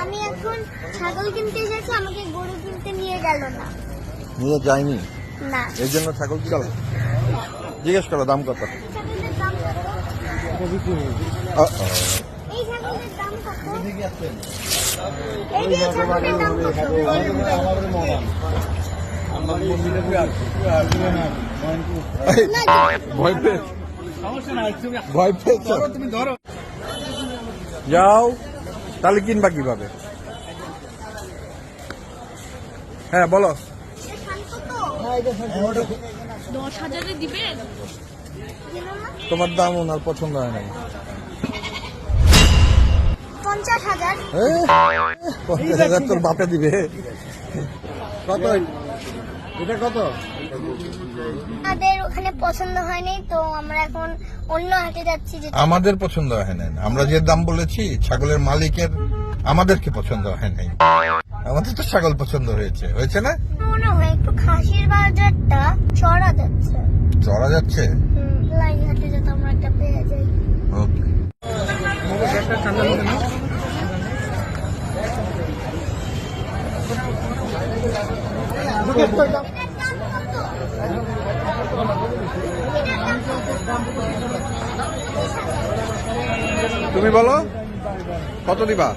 আমি এখন ছাগল কিনতে এসেছি আমাকে গরু কিনতে নিয়ে গেল না নিয়ে যায়নি না এই জন্য ছাগল চল জিজ্ঞেস করো দাম কত ভয় পেয়ে ভয় পেয়েছ যাও তাহলে কিনবা কীভাবে? হ্যাঁ বলো। তোমার দাম ওনার পছন্দ হয় নাই। হাজার। পঞ্চাশ হাজার তোর বাপে দিবে। কত এটা কত? আমাদের ওখানে পছন্দ হয়নি তো আমরা এখন অন্য হাটে যাচ্ছি আমাদের পছন্দ হয় নাই। আমরা যে দাম বলেছি ছাগলের মালিকের আমাদেরকে পছন্দ হয় নাই। আমাদের তো ছাগল পছন্দ হয়েছে। হয়েছে না? মনে হয় একটু খাসির বাজারটা চড়া যাচ্ছে। চড়া যাচ্ছে? লাইন হাটে যাতে আমরা একটা পেয়ে যাই। ওকে। তুমি বলো কত দিবা?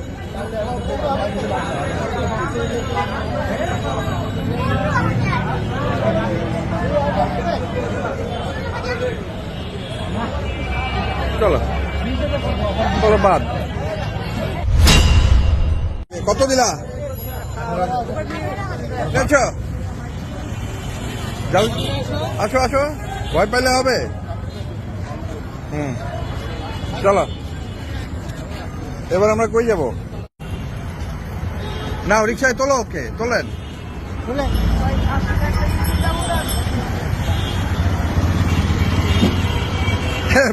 চলো চলো বাদ। কত দিলা? যাও। আসো আসো। ভয় পাইলে হবে। হুম। চলো। এবার আমরা কই যাব? না রিক্সায় তোলো ওকে, তোলেন।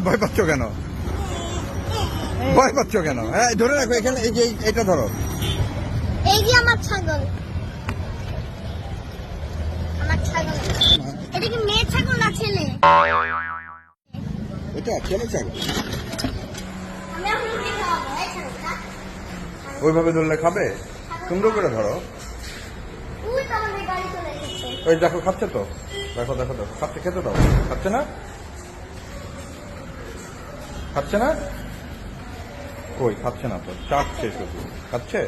ভয় পাচ্ছ কেন? ভয় পাচ্ছ কেন? হ্যাঁ ধরে রাখো, এখানে, এই যে এটা ধরো। আমার ছাগল। আমার ছাগল। এটা কি মেয়ে ছাগল না ছেলে? এটা ছেলে ছাগল। আমি এখন কি খাওয়াবো? এই ছাগলটা। ওইভাবে ধরলে খাবে? সুন্দর করে ধরো। ওই দেখো খাচ্ছে তো? দেখো দেখো দেখো। খাচ্ছে খেতে দাও। খাচ্ছে না? খাচ্ছে না? কই খাচ্ছে না তো? চাপছে শুধু। খাচ্ছে?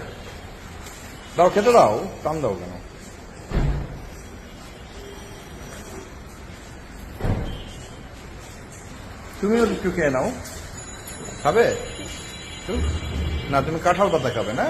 দাও খেতে দাও টান দাও কেন তুমিও একটু খেয়ে নাও খাবে না তুমি কাঁঠাল পাতা খাবে না